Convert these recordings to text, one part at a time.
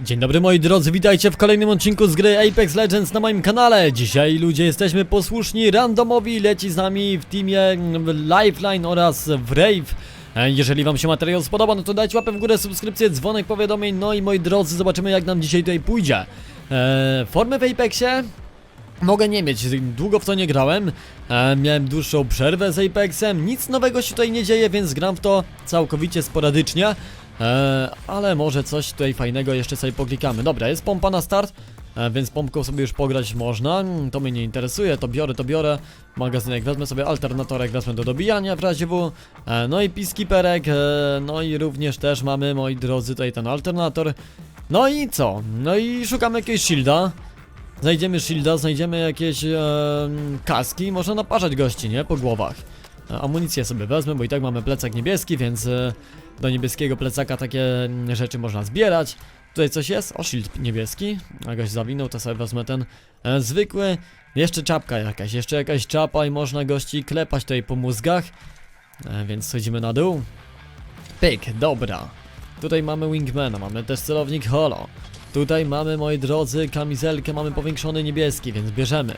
Dzień dobry moi drodzy, witajcie w kolejnym odcinku z gry Apex Legends na moim kanale. Dzisiaj ludzie jesteśmy posłuszni randomowi, leci z nami w teamie Lifeline oraz w Rave. Jeżeli wam się materiał spodoba, no to dajcie łapę w górę, subskrypcję, dzwonek powiadomień, no i moi drodzy, zobaczymy jak nam dzisiaj tutaj pójdzie. E, formy w Apexie? Mogę nie mieć, długo w to nie grałem, e, miałem dłuższą przerwę z Apexem, nic nowego się tutaj nie dzieje, więc gram w to całkowicie sporadycznie. E, ale może coś tutaj fajnego jeszcze sobie poklikamy. Dobra, jest pompa na start, e, więc pompką sobie już pograć można. Mm, To mnie nie interesuje, to biorę, to biorę. Magazynek wezmę sobie, alternatorek wezmę do dobijania w razie W. E, no i peacekeeperek, e, no i również też mamy, moi drodzy, tutaj ten alternator. No i co? No i szukamy jakiegoś shielda. Znajdziemy shielda, znajdziemy jakieś e, kaski, można naparzać gości, nie? Po głowach. E, Amunicję sobie wezmę, bo i tak mamy plecak niebieski, więc e, do niebieskiego plecaka takie mm, rzeczy można zbierać. Tutaj coś jest? O, shield niebieski. Gość zawinął, to sobie wezmę ten e, zwykły. Jeszcze czapka jakaś, jeszcze jakaś czapa i można gości klepać tutaj po mózgach. E, więc schodzimy na dół. Pyk, dobra. Tutaj mamy wingmana, mamy też celownik holo. Tutaj mamy, moi drodzy, kamizelkę, mamy powiększony niebieski, więc bierzemy.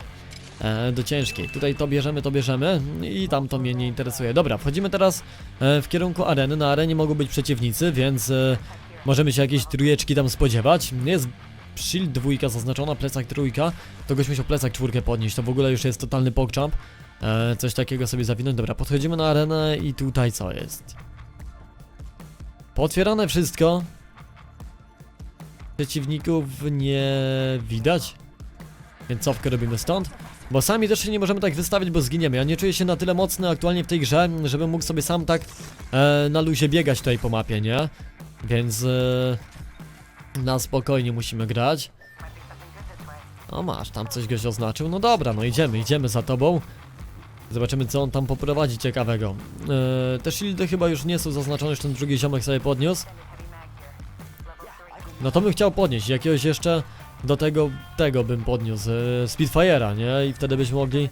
E, do ciężkiej. Tutaj to bierzemy, to bierzemy i tam to mnie nie interesuje. Dobra, wchodzimy teraz e, w kierunku areny. Na arenie mogą być przeciwnicy, więc e, możemy się jakieś trójeczki tam spodziewać. Jest shield dwójka zaznaczona, plecak trójka. To goś musiał plecak czwórkę podnieść, to w ogóle już jest totalny pogchamp. Coś takiego sobie zawinąć. Dobra, podchodzimy na arenę i tutaj co jest? Potwierane wszystko. Przeciwników nie widać. Więc cofkę robimy stąd. Bo sami też się nie możemy tak wystawić, bo zginiemy. Ja nie czuję się na tyle mocny aktualnie w tej grze, żebym mógł sobie sam tak e, na luzie biegać tutaj po mapie, nie? Więc e, na spokojnie musimy grać. O masz, tam coś goś oznaczył. No dobra, no idziemy, idziemy za tobą. Zobaczymy co on tam poprowadzi ciekawego. E, te shieldy chyba już nie są zaznaczone, już ten drugi ziomek sobie podniósł. No to bym chciał podnieść jakiegoś jeszcze do tego, tego bym podniósł, e, Spitfire'a, nie? I wtedy byśmy mogli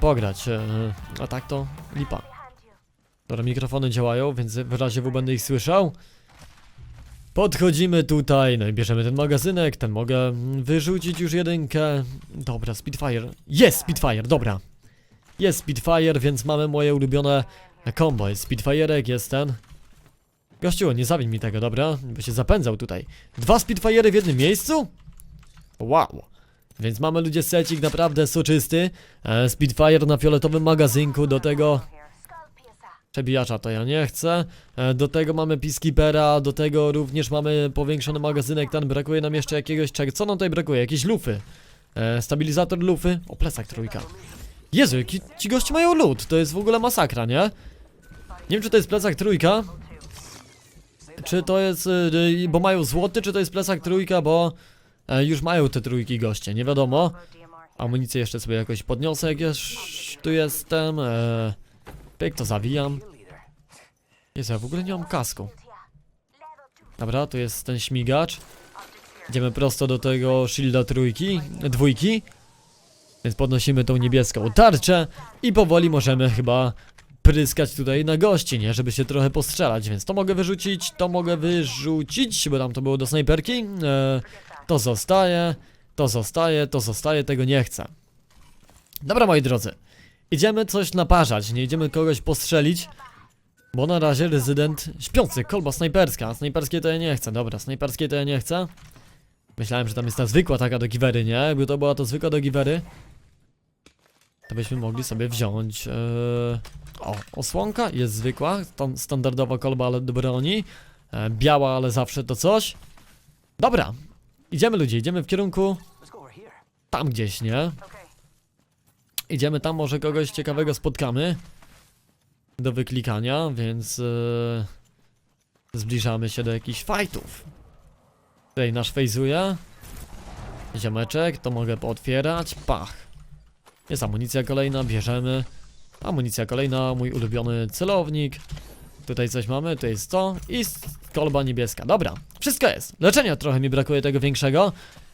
pograć, e, a tak to lipa. Dobra, mikrofony działają, więc w razie W będę ich słyszał. Podchodzimy tutaj, no i bierzemy ten magazynek, ten mogę wyrzucić już jedynkę. Dobra, Spitfire. Jest Spitfire, dobra. Jest Spitfire, więc mamy moje ulubione combo. Jest Spitfire'ek, jest ten. Gościu, nie zawiń mi tego, dobra? By się zapędzał tutaj. Dwa Spitfire'y w jednym miejscu? Wow. Więc mamy ludzie secik naprawdę soczysty. E, Spitfire na fioletowym magazynku, do tego przebijacza to ja nie chcę. E, do tego mamy Peacekeepera, do tego również mamy powiększony magazynek, ten brakuje nam jeszcze jakiegoś czego. Co nam tutaj brakuje? Jakieś lufy. E, stabilizator lufy. O, plecak trójka. Jezu, jaki ci goście mają lód, to jest w ogóle masakra, nie? Nie wiem czy to jest plecak trójka, czy to jest, y, bo mają złoty, czy to jest plecak trójka, bo e, już mają te trójki goście, nie wiadomo. Amunicję jeszcze sobie jakoś podniosę, jak już tu jestem. E, pyk, to zawijam. Jezu, ja w ogóle nie mam kasku. Dobra, tu jest ten śmigacz. Idziemy prosto do tego shielda trójki, dwójki. Więc podnosimy tą niebieską tarczę i powoli możemy chyba pryskać tutaj na gości, nie? Żeby się trochę postrzelać, więc to mogę wyrzucić, to mogę wyrzucić, bo tam to było do snajperki. E, to zostaje, to zostaje, to zostaje, tego nie chcę. Dobra, moi drodzy. Idziemy coś naparzać, nie idziemy kogoś postrzelić. Bo na razie rezydent śpiący, kolba snajperska. Snajperskie to ja nie chcę, dobra, snajperskie to ja nie chcę. Myślałem, że tam jest ta zwykła taka do giwery, nie? Jakby to była to zwykła do giwery. To byśmy mogli sobie wziąć. Yy... O, osłonka jest zwykła, stan- standardowa kolba, ale do broni. E, biała, ale zawsze to coś. Dobra, idziemy ludzie, idziemy w kierunku tam gdzieś, nie? Idziemy tam, może kogoś ciekawego spotkamy do wyklikania, więc e, zbliżamy się do jakichś fightów. Tutaj nasz fejzuje. Ziomeczek, to mogę pootwierać. Pach. Jest amunicja kolejna, bierzemy. Amunicja kolejna, mój ulubiony celownik. Tutaj coś mamy, to jest to i kolba niebieska. Dobra, wszystko jest. Leczenia trochę mi brakuje tego większego.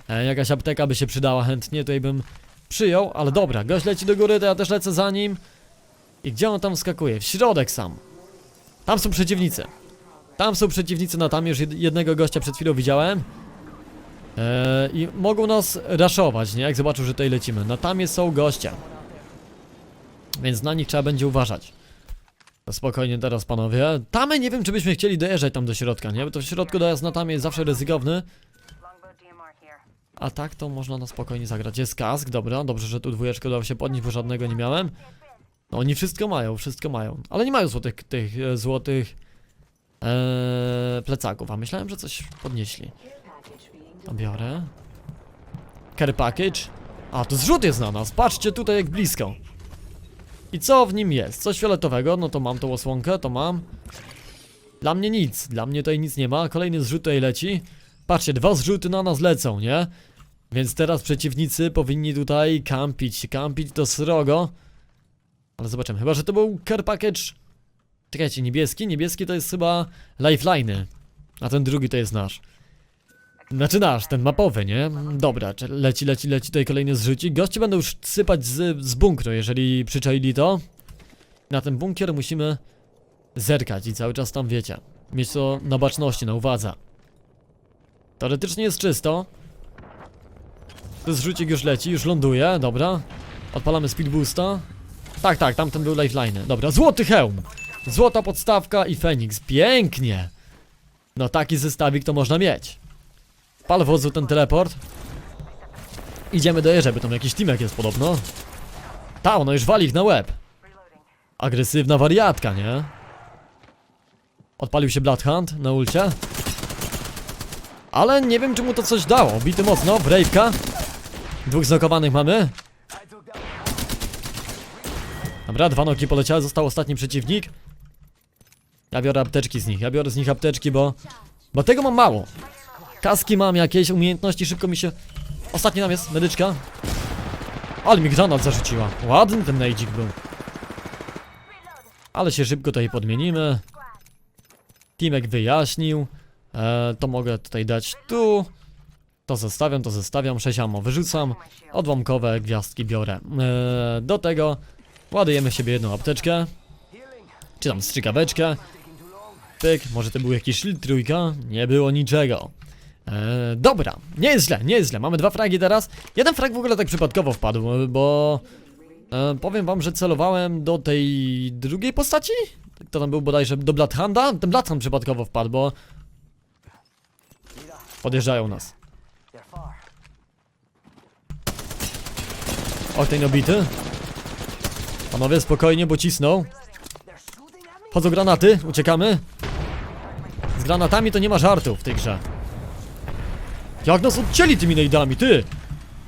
E, jakaś apteka by się przydała chętnie, tutaj bym przyjął, ale dobra, gość leci do góry, to ja też lecę za nim. I gdzie on tam skakuje? W środek sam. Tam są przeciwnicy. Tam są przeciwnicy, no tam już jed- jednego gościa przed chwilą widziałem. E, I mogą nas raszować, nie? Jak zobaczą, że tutaj lecimy. Na tamie są goście. Więc na nich trzeba będzie uważać. To spokojnie teraz panowie. Tamy nie wiem, czy byśmy chcieli dojeżdżać tam do środka, nie? Bo to w środku dojazd na tamie jest zawsze ryzykowny. A tak to można na spokojnie zagrać. Jest kask, dobra, dobrze, że tu dwójeczkę udało się podnieść, bo żadnego nie miałem. No oni wszystko mają, wszystko mają. Ale nie mają złotych, tych e, złotych e, plecaków, a myślałem, że coś podnieśli. To biorę. Care package. A, tu zrzut jest na nas, patrzcie tutaj jak blisko. I co w nim jest? Coś fioletowego, no to mam tą osłonkę, to mam. Dla mnie nic, dla mnie tutaj nic nie ma. Kolejny zrzut tutaj leci. Patrzcie, dwa zrzuty na nas lecą, nie? Więc teraz przeciwnicy powinni tutaj kampić, kampić to srogo. Ale zobaczymy, chyba że to był care package. Czekajcie, niebieski? Niebieski to jest chyba lifeliny. A ten drugi to jest nasz. Znaczy nasz, ten mapowy, nie? Dobra, leci, leci, leci tutaj kolejny zrzucik. Goście będą już sypać z, z bunkru, jeżeli przyczaili to. Na ten bunkier musimy zerkać i cały czas tam wiecie. Mieć to na baczności, na uwadze. Teoretycznie jest czysto. To zrzucik już leci, już ląduje, dobra. Odpalamy speed boosta. Tak, tak, tamten był lifeline. Dobra, złoty hełm. Złota podstawka i Feniks. Pięknie. No taki zestawik to można mieć. Pal wozu ten teleport. Idziemy do Jerzy, by tam jakiś teamek jest podobno. Ta, ono już wali ich na łeb. Agresywna wariatka, nie? Odpalił się Bloodhunt na ulcie. Ale nie wiem, czy mu to coś dało. Bity mocno, Brave'ka. Dwóch znokowanych mamy. Dobra, dwa noki poleciały, został ostatni przeciwnik. Ja biorę apteczki z nich, ja biorę z nich apteczki, bo... Bo tego mam mało. Kaski mam jakieś, umiejętności, szybko mi się... Ostatni nam jest, medyczka. Ale mi granat zarzuciła. Ładny ten nejdzik był. Ale się szybko tutaj podmienimy. Timek wyjaśnił. E, to mogę tutaj dać tu. To zostawiam, to zostawiam. 6 ammo wyrzucam. Odłamkowe gwiazdki biorę. E, do tego ładujemy siebie jedną apteczkę. Czy tam strzykaweczkę. Pyk, może to był jakiś shield trójka? Nie było niczego. E, dobra, nie jest źle, nie jest źle. Mamy dwa fragi teraz. Jeden frag w ogóle tak przypadkowo wpadł, bo E, powiem wam, że celowałem do tej drugiej postaci? To tam był bodajże do Bloodhanda? Ten Bloodhand przypadkowo wpadł, bo... Podjeżdżają nas. Oktań obity. Panowie, spokojnie, bo cisną. Chodzą granaty, uciekamy. Z granatami to nie ma żartów w tej grze. Jak nas odcięli tymi nejdami, ty!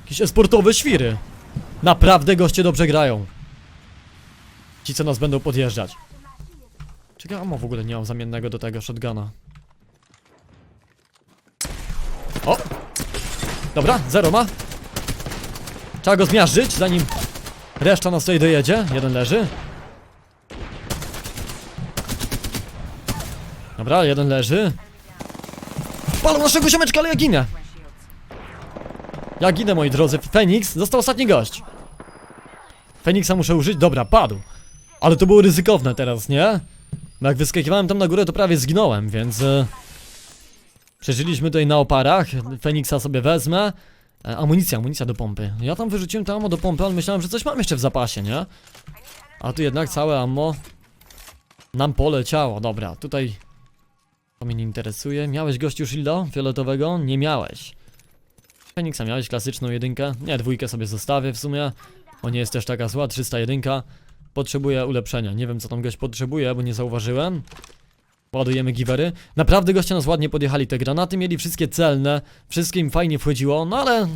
Jakieś esportowe świry. Naprawdę goście dobrze grają. Ci co nas będą podjeżdżać. Czekaj, ammo w ogóle nie mam zamiennego do tego shotguna. O! Dobra, zero ma. Trzeba go zmiażdżyć, zanim reszta nas tutaj dojedzie. Jeden leży. Dobra, jeden leży. Palą naszego ziomeczka, ale ja ginę. Ja ginę, moi drodzy. Feniks, został ostatni gość. Feniksa muszę użyć? Dobra, padł. Ale to było ryzykowne teraz, nie? Jak wyskakiwałem tam na górę, to prawie zginąłem, więc... E, przeżyliśmy tutaj na oparach. Feniksa sobie wezmę. E, amunicja, amunicja do pompy. Ja tam wyrzuciłem to ammo do pompy, ale myślałem, że coś mam jeszcze w zapasie, nie? A tu jednak całe ammo nam poleciało. Dobra, tutaj... To mnie nie interesuje. Miałeś gościu shielda fioletowego? Nie miałeś. Feniksa miałeś klasyczną jedynkę? Nie, dwójkę sobie zostawię w sumie. Bo nie jest też taka zła, 301. Potrzebuje ulepszenia. Nie wiem co tam gość potrzebuje, bo nie zauważyłem. Ładujemy givery. Naprawdę goście nas ładnie podjechali. Te granaty mieli wszystkie celne. Wszystkim im fajnie wchodziło, no ale...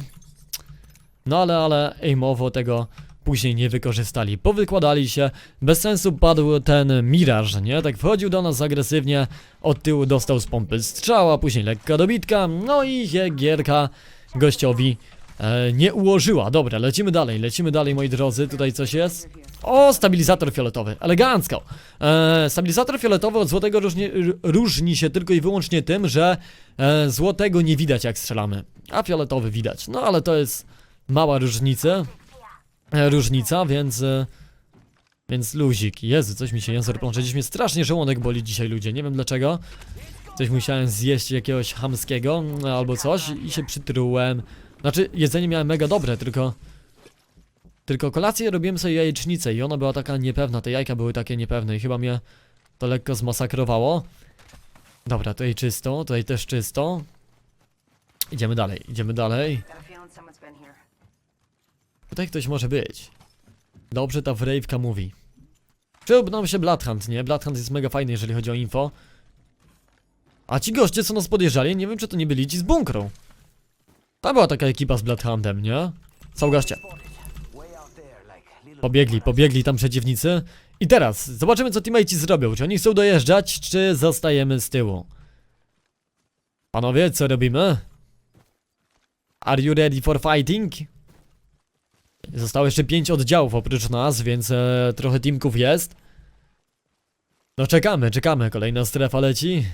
No ale, ale aimowo tego później nie wykorzystali. Powykładali się. Bez sensu padł ten Miraż, nie? Tak wchodził do nas agresywnie. Od tyłu dostał z pompy strzała, później lekka dobitka. No i gierka gościowi e, nie ułożyła. Dobra, lecimy dalej, lecimy dalej moi drodzy. Tutaj coś jest. O, stabilizator fioletowy, elegancko. E, stabilizator fioletowy od złotego różni, różni się tylko i wyłącznie tym, że e, złotego nie widać jak strzelamy, a fioletowy widać. No ale to jest mała różnica. E, różnica, więc... E, więc luzik. Jezu, coś mi się język plącze. Dziś mnie strasznie żołądek boli dzisiaj ludzie, nie wiem dlaczego. Coś musiałem zjeść jakiegoś hamskiego mm, albo coś i się przytrułem. Znaczy, jedzenie miałem mega dobre, tylko... Tylko kolację robiłem sobie jajecznicę i ona była taka niepewna, te jajka były takie niepewne i chyba mnie to lekko zmasakrowało. Dobra, tutaj czysto, tutaj też czysto. Idziemy dalej, idziemy dalej. Tutaj ktoś może być. Dobrze ta wrejwka mówi. Przydałby nam się Bloodhunt, nie? Bloodhunt jest mega fajny, jeżeli chodzi o info. A ci goście, co nas podjeżdżali, nie wiem, czy to nie byli ci z bunkru. Ta była taka ekipa z Bloodhuntem, nie? Są goście. Pobiegli, pobiegli tam przeciwnicy. I teraz, zobaczymy, co teammates zrobią. Czy oni chcą dojeżdżać, czy zostajemy z tyłu? Panowie, co robimy? Are you ready for fighting? Zostało jeszcze 5 oddziałów oprócz nas, więc e, trochę teamków jest. No czekamy, czekamy. Kolejna strefa leci.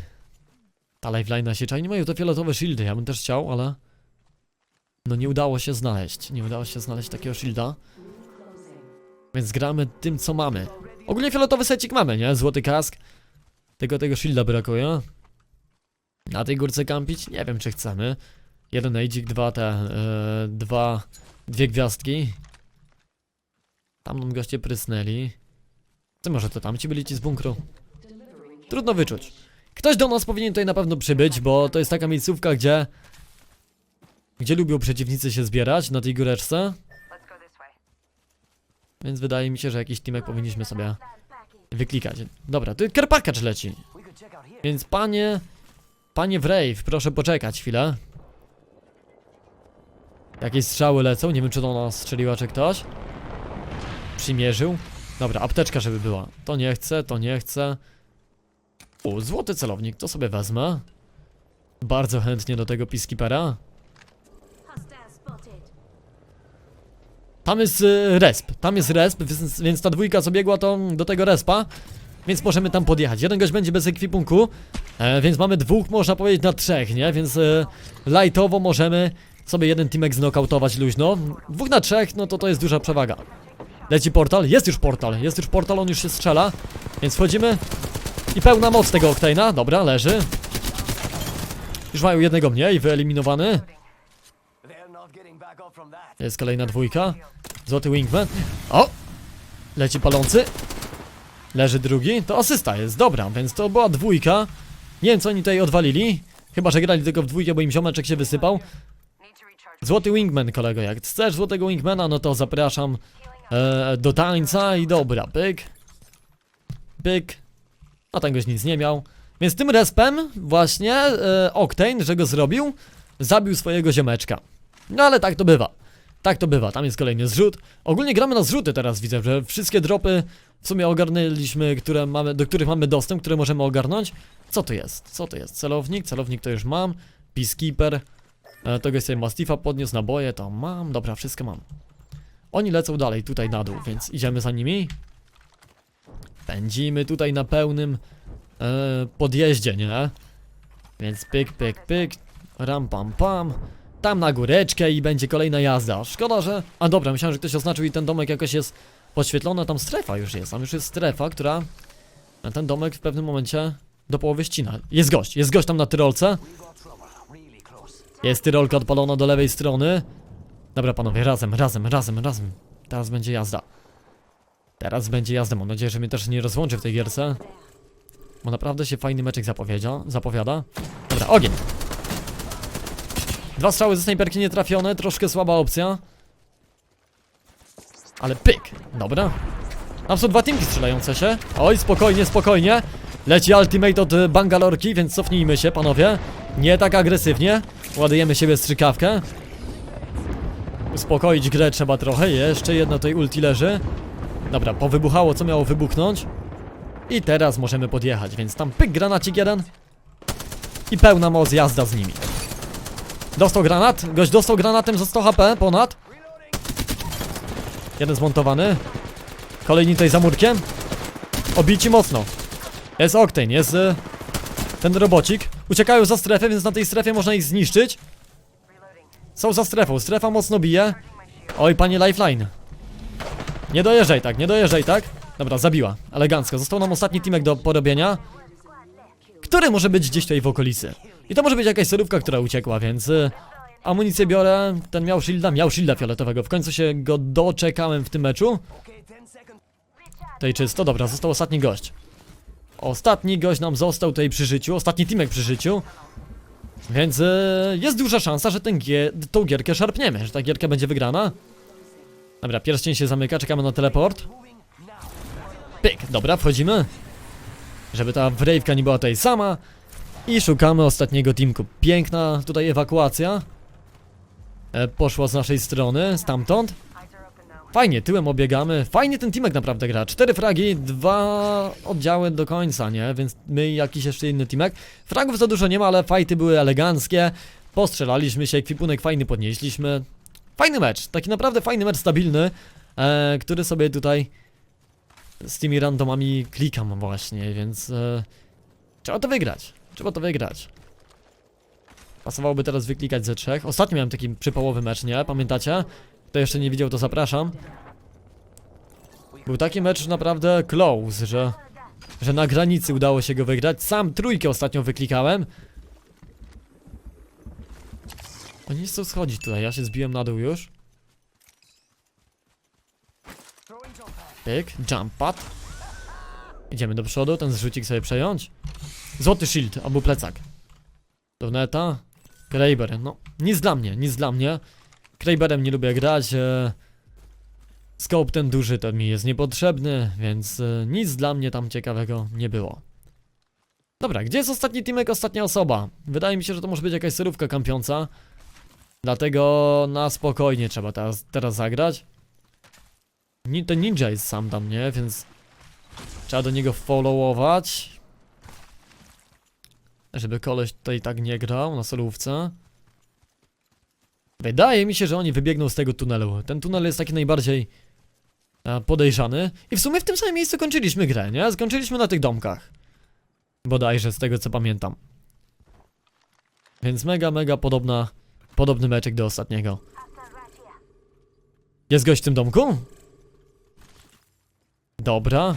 Ta lifeline się czai. Nie mają te fioletowe shieldy, ja bym też chciał, ale... No nie udało się znaleźć. Nie udało się znaleźć takiego shielda. Więc gramy tym, co mamy. Ogólnie fioletowy secik mamy, nie? Złoty kask. Tylko tego shielda brakuje. Na tej górce kampić? Nie wiem, czy chcemy. Jeden age'ik, dwa te... E, dwa... Dwie gwiazdki. Tam nam goście prysnęli. Co może to tam ci byli ci z bunkru? Trudno wyczuć. Ktoś do nas powinien tutaj na pewno przybyć, bo to jest taka miejscówka, gdzie... Gdzie lubią przeciwnicy się zbierać, na tej góreczce. Więc wydaje mi się, że jakiś teamek powinniśmy sobie wyklikać. Dobra, tu care package leci. Więc panie... Panie Wrave, proszę poczekać chwilę. Jakieś strzały lecą, nie wiem czy do nas strzeliła czy ktoś. Przymierzył. Dobra, apteczka żeby była. To nie chcę, to nie chcę. U, złoty celownik, to sobie wezmę. Bardzo chętnie do tego peacekeepera. Tam jest y, resp, tam jest resp, więc, ta dwójka co biegła to do tego respa. Więc możemy tam podjechać, jeden gość będzie bez ekwipunku e, Więc mamy dwóch, można powiedzieć na trzech, nie? Więc e, lightowo możemy sobie jeden teamek znokautować luźno. Dwóch na trzech, no to to jest duża przewaga. Leci portal, jest już portal, jest już portal, on już się strzela. Więc wchodzimy I pełna moc tego Octane'a, dobra, leży Już mają jednego mniej, wyeliminowany Jest kolejna dwójka Złoty wingman. O! Leci palący. Leży drugi. To asysta jest, dobra, więc to była dwójka. Nie wiem co oni tutaj odwalili. Chyba, że grali tylko w dwójkę, bo im ziomeczek się wysypał. Złoty wingman, kolego. Jak chcesz złotego wingmana, no to zapraszam e, do tańca i dobra, pyk. Pyk. A ten gość nic nie miał. Więc tym respem właśnie e, Octane, że go zrobił, zabił swojego ziomeczka. No ale tak to bywa. Tak to bywa, tam jest kolejny zrzut. Ogólnie gramy na zrzuty teraz, widzę, że wszystkie dropy w sumie ogarnęliśmy, które mamy, do których mamy dostęp, które możemy ogarnąć. Co to jest? Co to jest? Celownik? Celownik to już mam. Peacekeeper. E, tego sobie Mastifa podniósł, naboje to mam. Dobra, wszystko mam. Oni lecą dalej, tutaj na dół, więc idziemy za nimi. Pędzimy tutaj na pełnym e, podjeździe, nie? Więc pyk, pyk, pyk. Ram, pam, pam. Tam na góreczkę i będzie kolejna jazda. Szkoda, że... A dobra, myślałem, że ktoś oznaczył i ten domek jakoś jest podświetlony. Tam strefa już jest. Tam już jest strefa, która... Ten domek w pewnym momencie do połowy ścina. Jest gość, jest gość tam na tyrolce. Jest tyrolka odpalona do lewej strony. Dobra panowie, razem, razem, razem, razem. Teraz będzie jazda. Teraz będzie jazda. Mam nadzieję, że mnie też nie rozłączy w tej gierce. Bo naprawdę się fajny meczek zapowiada. Dobra, ogień. Dwa strzały ze snajperki nietrafione, troszkę słaba opcja. Ale pyk, dobra. Tam są dwa teamki strzelające się. Oj, spokojnie, spokojnie. Leci ultimate od Bangalorki, więc cofnijmy się, panowie. Nie tak agresywnie. Ładujemy siebie strzykawkę. Uspokoić grę trzeba trochę. Jeszcze jedno tej ulti leży. Dobra, powybuchało co miało wybuchnąć. I teraz możemy podjechać, więc tam pyk granacik jeden. I pełna moc jazda z nimi. Dostał granat, gość dostał granatem za 100 HP ponad. Jeden zmontowany. Kolejni tutaj za murkiem. Obici mocno. Jest Octane, jest y, ten robocik. Uciekają za strefę, więc na tej strefie można ich zniszczyć. Są za strefą, strefa mocno bije. Oj, panie lifeline. Nie dojeżdżaj tak, nie dojeżdżaj tak. Dobra, zabiła. Elegancko. Został nam ostatni teamek do porobienia. który może być gdzieś tutaj w okolicy. I to może być jakaś serówka, która uciekła, więc y, amunicję biorę. Ten miał shielda, miał shielda fioletowego. W końcu się go doczekałem w tym meczu. Tutaj czysto, dobra, został ostatni gość. Ostatni gość nam został tutaj przy życiu, ostatni teamek przy życiu. Więc y, jest duża szansa, że ten gie tą gierkę szarpniemy, że ta gierka będzie wygrana. Dobra, pierścień się zamyka, czekamy na teleport. Pyk, dobra, wchodzimy. Żeby ta wrejwka nie była tutaj sama. I szukamy ostatniego teamku. Piękna tutaj ewakuacja. E, poszła z naszej strony, stamtąd. Fajnie, tyłem obiegamy. Fajnie ten teamek naprawdę gra. Cztery fragi, dwa oddziały do końca, nie? Więc my jakiś jeszcze inny teamek. Fragów za dużo nie ma, ale fajty były eleganckie. Postrzelaliśmy się, ekwipunek fajny podnieśliśmy. Fajny mecz, taki naprawdę fajny mecz, stabilny, e, który sobie tutaj z tymi randomami klikam właśnie, więc e, trzeba to wygrać. Trzeba to wygrać. Pasowałoby teraz wyklikać ze trzech. Ostatnio miałem taki przypałowy mecz, nie? Pamiętacie? Kto jeszcze nie widział, to zapraszam. Był taki mecz naprawdę close, że, że na granicy udało się go wygrać. Sam trójkę ostatnio wyklikałem. Oni nie chcą schodzić tutaj, ja się zbiłem na dół już. Pyk, jump pad. Idziemy do przodu, ten zrzucik sobie przejąć. Złoty shield, albo plecak. Do neta. Kraber, no nic dla mnie, nic dla mnie. Kraberem nie lubię grać. E, scope ten duży to mi jest niepotrzebny, więc e, nic dla mnie tam ciekawego nie było. Dobra, gdzie jest ostatni teamek, ostatnia osoba? Wydaje mi się, że to może być jakaś serówka kampiąca. Dlatego na spokojnie trzeba teraz, teraz zagrać. Ni ten ninja jest sam tam, nie? Więc trzeba do niego followować. Żeby koleś tutaj tak nie grał na solówce. Wydaje mi się, że oni wybiegną z tego tunelu. Ten tunel jest taki najbardziej e, podejrzany. I w sumie w tym samym miejscu kończyliśmy grę, nie? Skończyliśmy na tych domkach. Bodajże, z tego co pamiętam. Więc mega, mega podobna, podobny meczek do ostatniego. Jest gość w tym domku? Dobra.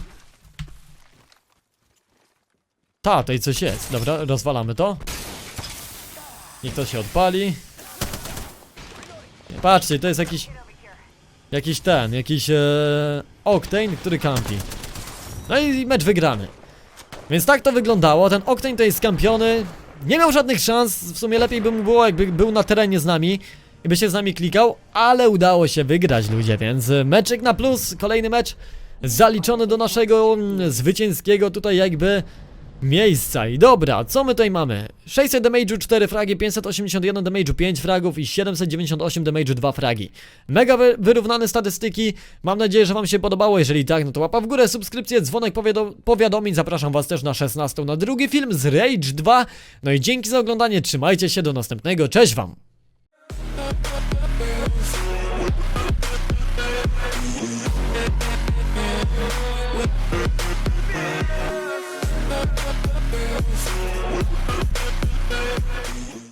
Ta, tutaj coś jest. Dobra, rozwalamy to. Niech to się odpali. Patrzcie, to jest jakiś... Jakiś ten, jakiś e, Octane, który kampi. No i mecz wygrany. Więc tak to wyglądało, ten Octane tutaj skampiony. Nie miał żadnych szans, w sumie lepiej by mu było jakby był na terenie z nami. I by się z nami klikał, ale udało się wygrać ludzie, więc meczek na plus, kolejny mecz zaliczony do naszego mm, zwycięskiego tutaj jakby miejsca. I dobra, co my tutaj mamy? 600 damage'u 4 fragi, 581 damage'u 5 fragów i 798 damage'u 2 fragi. Mega wy wyrównane statystyki. Mam nadzieję, że wam się podobało. Jeżeli tak, no to łapa w górę, subskrypcję, dzwonek powiado powiadomień. Zapraszam was też na 16 na drugi film z Rage 2. No i dzięki za oglądanie. Trzymajcie się, do następnego. Cześć wam!